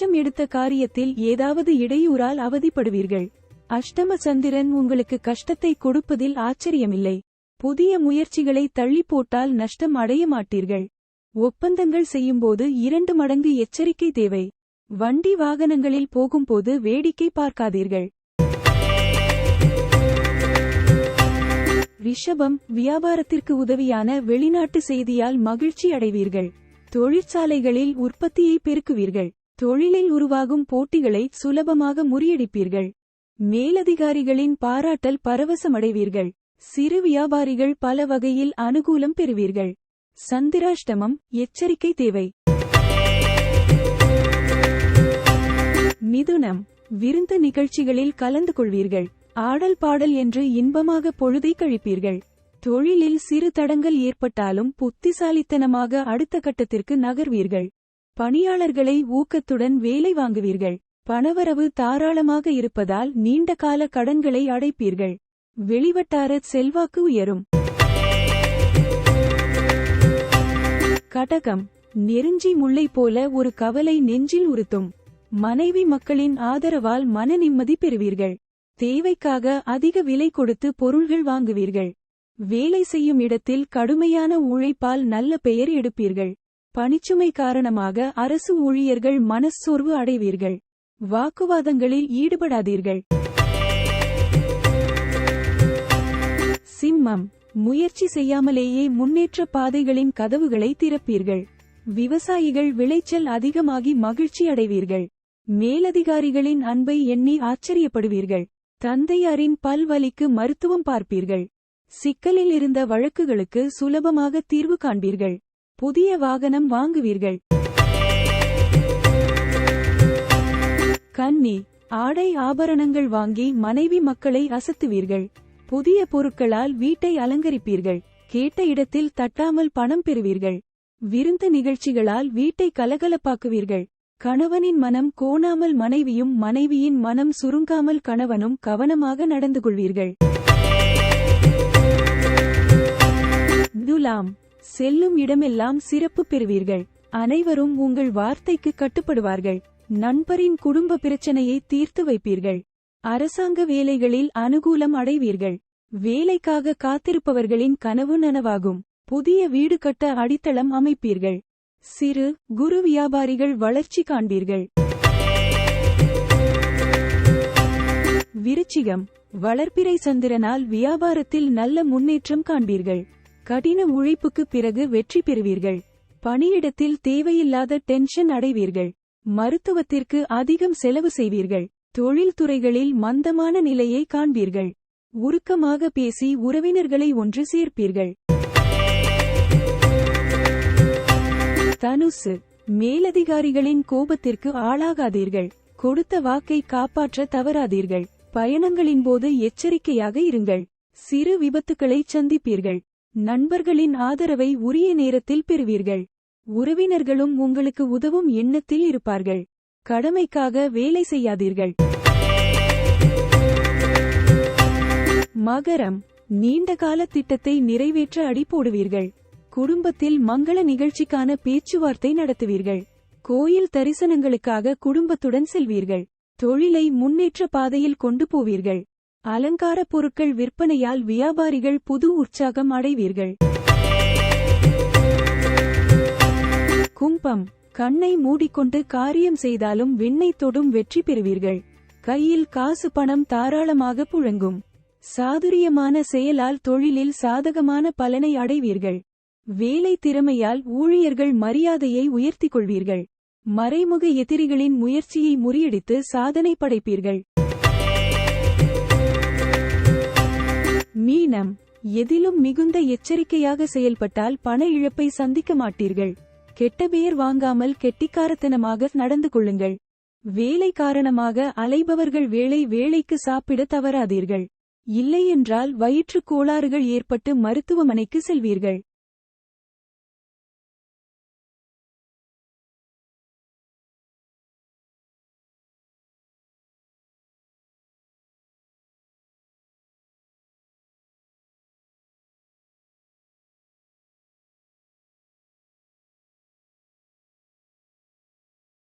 எடுத்த காரியத்தில் ஏதாவது இடையூறால் அவதிப்படுவீர்கள். அஷ்டம சந்திரன் உங்களுக்கு கஷ்டத்தை கொடுப்பதில் ஆச்சரியமில்லை. புதிய முயற்சிகளை தள்ளி போட்டால் நஷ்டம் அடைய மாட்டீர்கள். ஒப்பந்தங்கள் செய்யும்போது இரண்டு மடங்கு எச்சரிக்கை தேவை. வண்டி வாகனங்களில் போகும்போது வேடிக்கை பார்க்காதீர்கள். ரிஷபம் வியாபாரத்திற்கு உதவியான வெளிநாட்டு செய்தியால் மகிழ்ச்சி அடைவீர்கள். தொழிற்சாலைகளில் உற்பத்தியை பெருக்குவீர்கள். தொழிலில் உருவாகும் போட்டிகளை சுலபமாக முறியடிப்பீர்கள். மேலதிகாரிகளின் பாராட்டல் பரவசமடைவீர்கள். சிறு வியாபாரிகள் பல வகையில் அனுகூலம் பெறுவீர்கள். சந்திராஷ்டமம் எச்சரிக்கை தேவை. மிதுனம் விருந்து நிகழ்ச்சிகளில் கலந்து கொள்வீர்கள். ஆடல் பாடல் என்று இன்பமாக பொழுதை கழிப்பீர்கள். தொழிலில் சிறு தடங்கள் ஏற்பட்டாலும் புத்திசாலித்தனமாக அடுத்த கட்டத்திற்கு நகர்வீர்கள். பணியாளர்களை ஊக்கத்துடன் வேலை வாங்குவீர்கள். பணவரவு தாராளமாக இருப்பதால் நீண்ட கால கடன்களை அடைப்பீர்கள். வெளிவட்டார செல்வாக்கு உயரும். கடகம். நெருஞ்சி முல்லை போல ஒரு கவலை நெஞ்சில் உறுத்தும். மனைவி மக்களின் ஆதரவால் மன நிம்மதி பெறுவீர்கள். தேவைக்காக அதிக விலை கொடுத்து பொருள்கள் வாங்குவீர்கள். வேலை செய்யும் இடத்தில் கடுமையான உழைப்பால் நல்ல பெயர் எடுப்பீர்கள். பணிச்சுமை காரணமாக அரசு ஊழியர்கள் மனச்சோர்வு அடைவீர்கள். வாக்குவாதங்களில் ஈடுபடாதீர்கள். சிம்மம் முயற்சி செய்யாமலேயே முன்னேற்ற பாதைகளின் கதவுகளை திறப்பீர்கள். விவசாயிகள் விளைச்சல் அதிகமாகி மகிழ்ச்சி அடைவீர்கள். மேலதிகாரிகளின் அன்பை எண்ணி ஆச்சரியப்படுவீர்கள். தந்தையாரின் பல்வலிக்கு மருத்துவம் பார்ப்பீர்கள். சிக்கலில் இருந்த வழக்குகளுக்கு சுலபமாக தீர்வு காண்பீர்கள். புதிய வாகனம் வாங்குவீர்கள். கன்னி ஆடை ஆபரணங்கள் வாங்கி மனைவி மக்களை அசத்துவீர்கள். புதிய பொருட்களால் வீட்டை அலங்கரிப்பீர்கள். கேட்ட இடத்தில் தட்டாமல் பணம் பெறுவீர்கள். விருந்து நிகழ்ச்சிகளால் வீட்டை கலகலப்பாக்குவீர்கள். கணவனின் மனம் கோணாமல் மனைவியும் மனைவியின் மனம் சுருங்காமல் கணவனும் கவனமாக நடந்து கொள்வீர்கள் துலாம் செல்லும் இடமெல்லாம் சிறப்பு பெறுவீர்கள். அனைவரும் உங்கள் வார்த்தைக்கு கட்டுப்படுவார்கள். நண்பரின் குடும்ப பிரச்சனையை தீர்த்து வைப்பீர்கள். அரசாங்க வேலைகளில் அனுகூலம் அடைவீர்கள். வேலைக்காக காத்திருப்பவர்களின் கனவு நனவாகும். புதிய வீடு கட்ட அடித்தளம் அமைப்பீர்கள். சிறு குரு வியாபாரிகள் வளர்ச்சி காண்பீர்கள். விருச்சிகம் வளர்ப்பிறை சந்திரனால் வியாபாரத்தில் நல்ல முன்னேற்றம் காண்பீர்கள். கடின உழைப்புக்கு பிறகு வெற்றி பெறுவீர்கள். பணியிடத்தில் தேவையில்லாத டென்ஷன் அடைவீர்கள். மருத்துவத்திற்கு அதிகம் செலவு செய்வீர்கள். தொழில்துறைகளில் மந்தமான நிலையை காண்பீர்கள். உருக்கமாக பேசி உறவினர்களை ஒன்று சேர்ப்பீர்கள். தனுசு மேலதிகாரிகளின் கோபத்திற்கு ஆளாகாதீர்கள். கொடுத்த வாக்கை காப்பாற்ற தவறாதீர்கள். பயணங்களின் போது எச்சரிக்கையாக இருங்கள். சிறு விபத்துக்களை சந்திப்பீர்கள். நண்பர்களின் ஆதரவை உரிய நேரத்தில் பெறுவீர்கள். உறவினர்களும் உங்களுக்கு உதவும் எண்ணத்தில் இருப்பார்கள். கடமைக்காக வேலை செய்யாதீர்கள். மகரம். நீண்டகால திட்டத்தை நிறைவேற்ற அடி போடுவீர்கள். குடும்பத்தில் மங்கள நிகழ்ச்சிக்கான பேச்சுவார்த்தை நடத்துவீர்கள். கோயில் தரிசனங்களுக்காக குடும்பத்துடன் செல்வீர்கள். தொழிலை முன்னேற்ற பாதையில் கொண்டு போவீர்கள். அலங்கார பொருட்கள் விற்பனையால் வியாபாரிகள் புது உற்சாகம் அடைவீர்கள். கும்பம். கண்ணை மூடிக்கொண்டு காரியம் செய்தாலும் விண்ணை தொடும் வெற்றி பெறுவீர்கள். கையில் காசு பணம் தாராளமாக புழங்கும். சாதுரியமான செயலால் தொழிலில் சாதகமான பலனை அடைவீர்கள். வேலை திறமையால் ஊழியர்கள் மரியாதையை உயர்த்திக் கொள்வீர்கள். மறைமுக எதிரிகளின் முயற்சியை முறியடித்து சாதனை படைப்பீர்கள். மீனம் எதிலும் மிகுந்த எச்சரிக்கையாக செயல்பட்டால் பண இழப்பை சந்திக்க மாட்டீர்கள். கெட்ட பெயர் வாங்காமல் கெட்டிக்காரத்தனமாக நடந்து கொள்ளுங்கள். வேலை காரணமாக அலைபவர்கள் வேலை வேலைக்கு சாப்பிட தவறாதீர்கள். இல்லையென்றால் வயிற்றுக் கோளாறுகள் ஏற்பட்டு மருத்துவமனைக்கு செல்வீர்கள்.